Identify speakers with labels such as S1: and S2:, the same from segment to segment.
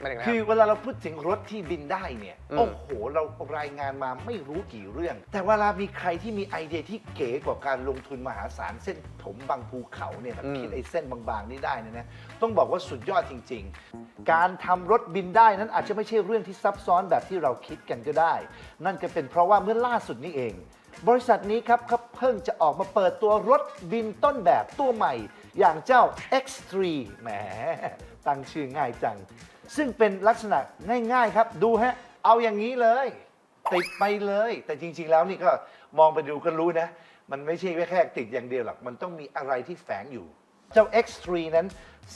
S1: หมายถึงอะไร
S2: คือ
S1: รับ
S2: เวลาเราพูดถึงรถที่บินได้เนี่ย
S1: อืม
S2: โอ้โห เรารายงานมาไม่รู้กี่เรื่อง แต่เวลามีใครที่มีไอเดียที่เก๋กว่าการลงทุนมหาศาลเส้นผมบางภูเขาเนี่ยนะคิดไอ้เส้นบางๆนี่ได้เนยนะ ต้องบอกว่าสุดยอดจริง ๆ การทำรถบินได้นั้นอาจจะไม่ใช่เรื่องที่ซับซ้อนแบบที่เราคิดกันก็ได้ นั่นก็เป็นเพราะว่าเมื่อล่าสุดนี้เอง บริษัทนี้ครับเขาเพิ่งจะออกมาเปิดตัวรถบินต้นแบบตัวใหม่ อย่างเจ้า X3 แหม ตั้งชื่อง่ายจัง ซึ่งเป็นลักษณะง่ายๆครับ ดูฮะ เอาอย่างนี้เลย ติดไปเลย แต่จริง ๆ แล้วนี่ก็มองไปดูก็รู้นะ มันไม่ใช่แค่ติดอย่างเดียวหรอก มันต้องมีอะไรที่แฝงอยู่ เจ้า X3 นั้น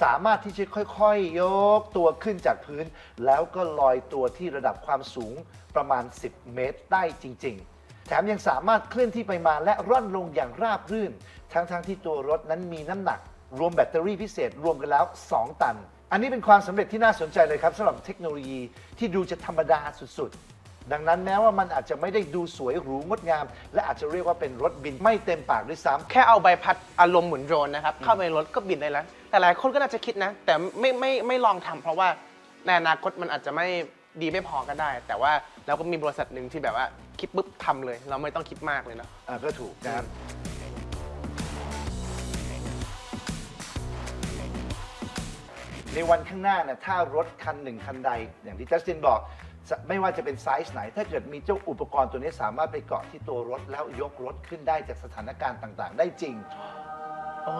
S2: สามารถที่จะค่อยๆ ยกตัวขึ้นจากพื้น แล้วก็ลอยตัวที่ระดับความสูงประมาณ 10 เมตรได้จริง ๆแถมยังสามารถเคลื่อนที่ไปมาและร่อนลงอย่างราบรื่น ทั้งๆที่ตัวรถนั้นมีน้ำหนัก รวมแบตเตอรี่พิเศษรวมกันแล้ว 2 ตัน อันนี้เป็นความสำเร็จที่น่าสนใจเลยครับสำหรับเทคโนโลยีที่ดูจะธรรมดาสุดๆ ดังนั้นแม้ว่ามันอาจจะไม่ได้ดูสวยหรูงดงาม และอาจจะเรียกว่าเป็นรถบินไม่เต็มปากด้วยซ้ำ
S1: แค่เอาใบพัดอารมณ์เหมือนโดรนนะครับ เข้าไปในรถก็บินได้แล้ว แต่หลายคนก็น่าจะคิดนะ แต่ไม่ไม่ไม่ลองทำเพราะว่าในอนาคตมันอาจจะไม่ดีไม่พอก็ได้ แต่ว่าเราก็มีบริษัทหนึ่งที่แบบว่าคิดปุ๊บทำเลย เราไม่ต้องคิดมากเลยเนาะ
S2: อ่าก็ถูกนะครับ ในวันข้างหน้านะ่ถ้ารถคันหนึ่งคันใด อย่างที่จัสตินบอกไม่ว่าจะเป็นไซส์ไหน ถ้าเกิดมีเจ้าอุปกรณ์ตัวนี้สามารถไปเกาะที่ตัวรถแล้วยกรถขึ้นได้จากสถานการณ์ต่างๆ ได้จริง
S1: อ๋อ